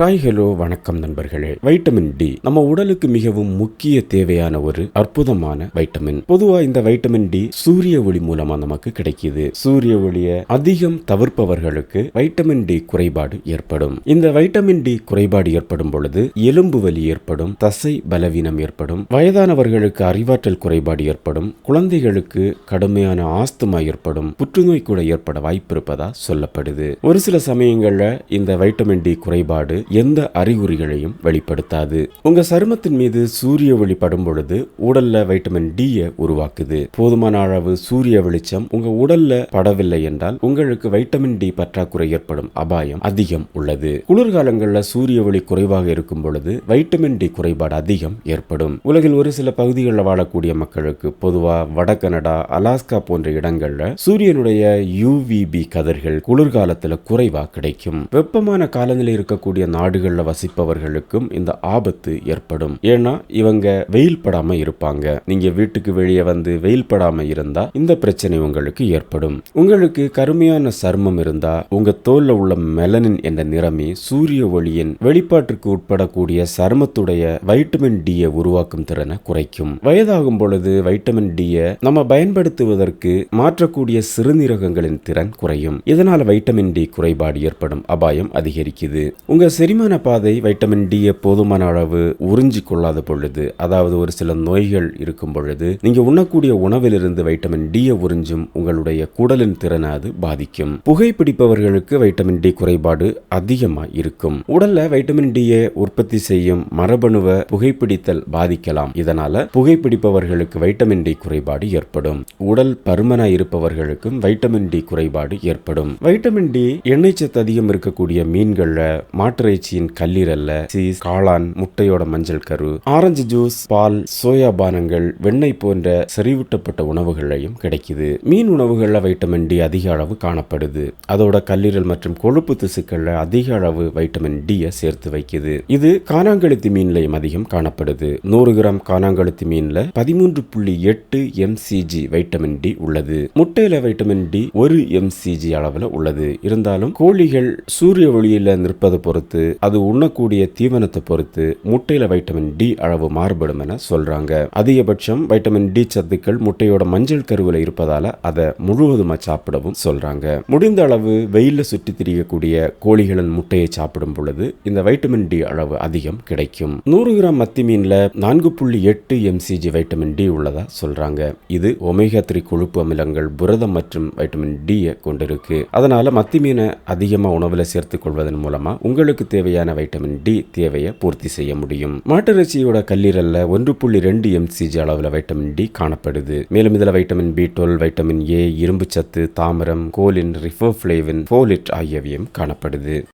Hi hello வணக்கம் நண்பர்களே. Vitamin D நம்ம உடலுக்கு மிகவும் முக்கிய தேவையான ஒரு அற்புதமான வைட்டமின் பொதுவா இந்த வைட்டமின் டி சூரிய ஒளி மூலமா நமக்கு கிடைக்கிது. சூரிய ஒளியை அதிகம் தவிர்ப்பவர்களுக்கு வைட்டமின் டி குறைபாடு ஏற்படும். இந்த வைட்டமின் டி குறைபாடு ஏற்படும் பொழுது எலும்பு வலி ஏற்படும் தசை பலவீனம் ஏற்படும் வயதானவர்களுக்கு அறிவாற்றல் குறைபாடு ஏற்படும் குழந்தைகளுக்கு கடுமையான ஆஸ்துமா ஏற்படும் புற்றுநோய் கூட ஏற்பட வாய்ப்பு இருப்பதா சொல்லப்படுது. ஒரு சில சமயங்கள்ல இந்த வைட்டமின் டி குறைபாடு எந்த அறிகுறிகளையும் வெளிப்படுத்தாது. உங்க சருமத்தின் மீது சூரிய ஒளி படும் பொழுது உடல்ல வைட்டமின் டி உருவாக்குது. போதுமான அளவு சூரிய வெளிச்சம் உங்க உடல்ல படவில்லை என்றால் உங்களுக்கு வைட்டமின் டி பற்றாக்குறை ஏற்படும் அபாயம் அதிகம் உள்ளது. குளிர்காலங்களில் சூரிய ஒளி குறைவாக இருக்கும் பொழுது வைட்டமின் டி குறைபாடு அதிகம் ஏற்படும். உலகில் ஒரு சில பகுதிகளில் வாழக்கூடிய மக்களுக்கு பொதுவா வட கனடா அலாஸ்கா போன்ற இடங்கள்ல சூரியனுடைய யூவிபி கதிர்கள் குளிர்காலத்துல குறைவா கிடைக்கும். வெப்பமான காலநிலை இருக்கக்கூடிய நாடுகளில் வசிப்பவர்களுக்கும் இந்த ஆபத்து ஏற்படும். ஏன்னா இவங்க வெயில் படாம இருப்பாங்க. நீங்க வீட்டுக்கு வெளியே வந்து வெயில் படாம இருந்தா இந்த பிரச்சனை உங்களுக்கு ஏற்படும். உங்களுக்கு கருமையான சர்மம் இருந்தா உங்க தோல்ல உள்ள மெலனின் என்ற நிறமி சூரிய ஒளியின் வெளிப்பாட்டிற்கு உட்படக்கூடிய சருமத்துடைய வைட்டமின் டி உருவாக்கும் திறனை குறைக்கும். வயதாகும் பொழுது வைட்டமின் டி நம்ம பயன்படுத்துவதற்கு மாற்றக்கூடிய சிறுநீரகங்களின் திறன் குறையும். இதனால் வைட்டமின் டி குறைபாடு ஏற்படும் அபாயம் அதிகரிக்குது. உங்க செரிமான பாதை வைட்டமின் டி போதுமான அளவு உறிஞ்சி கொள்ளாத பொழுது அதாவது ஒரு சில நோய்கள் இருக்கும் பொழுது நீங்க உண்ணக்கூடிய உணவிலிருந்து வைட்டமின் டி உறிஞ்சும் உங்களுடைய குடலின் திறனை அது பாதிக்கும். புகைப்பிடிப்பவர்களுக்கு வைட்டமின் டி குறைபாடு அதிகமா இருக்கும். உடல்ல வைட்டமின் டி உற்பத்தி செய்யும் மரபணுவை புகைப்பிடித்தல் பாதிக்கலாம். இதனால புகைப்பிடிப்பவர்களுக்கு வைட்டமின் டி குறைபாடு ஏற்படும். உடல் பருமனா இருப்பவர்களுக்கும் வைட்டமின் டி குறைபாடு ஏற்படும். வைட்டமின் டி எண்ணெய் சத்து அதிகம் இருக்கக்கூடிய மீன்கள்ல மாட்டிறைச்சியின் கல்லீரல்ல சீஸ் காளான் முட்டையோட மஞ்சள் கரு ஆரஞ்சு ஜூஸ் பால் சோயா பானங்கள் வெண்ணெய் போன்ற செறிவூட்டப்பட்ட உணவுகளையும் கிடைக்குது. மீன் உணவுகளில் வைட்டமின் டி அதிக அளவு காணப்படுது. அதோட கல்லீரல் மற்றும் கொழுப்பு திசுக்கள்ல அதிக அளவு வைட்டமின் டி சேர்த்து வைக்குது. இது காணாங்கழுத்தி மீன்லையும் அதிகம் காணப்படுது. நூறு கிராம் காணாங்கழுத்தி மீன்ல பதிமூன்று புள்ளி எட்டு எம்சிஜி வைட்டமின் டி உள்ளது. முட்டையில வைட்டமின் டி ஒரு எம்சிஜி அளவுல உள்ளது. இருந்தாலும் கோழிகள் சூரிய ஒளியில நிற்பது பொறுத்து அது உண்ணக்கூடிய தீவனத்தை பொறுத்து முட்டையில வைட்டமின் டி அளவு மாறுபடும் என சொல்றாங்க. அதிகபட்சம் வைட்டமின் டி சத்துக்கள் முட்டையோட மஞ்சள் கருவில் இருப்பதால அதை முழுவதுமா சாப்பிடவும் சொல்றாங்க. முடிந்த அளவு வெயில சுற்றி திரியக்கூடிய கோழிகளின் முட்டையை சாப்பிடும் பொழுது இந்த வைட்டமின் டி அளவு அதிகம் கிடைக்கும். நூறு கிராம் மத்தி மீன்ல நான்கு புள்ளி எட்டு எம்சிஜி வைட்டமின் டி உள்ளதா சொல்றாங்க. இது ஒமேகா த்ரீ கொழுப்பு அமிலங்கள் புரதம் மற்றும் வைட்டமின் டி கொண்டிருக்கு. அதனால மத்தி மீனை அதிகமாக உணவில் சேர்த்துக் கொள்வதன் மூலமா உங்களுக்கு தேவையான வைட்டமின் டி தேவையை பூர்த்தி செய்ய முடியும். மாட்டிறைச்சியோட கல்லீரல்ல ஒன்று புள்ளி ரெண்டு எம்சிஜி அளவில் வைட்டமின் டி காணப்படுது. மேலும் இதில் vitamin B twelve vitamin A இரும்பு சத்து தாமரம் கோலின் ரிஃபோஃப்ளேவின் போலிட் ஆகியவையும் காணப்படுது.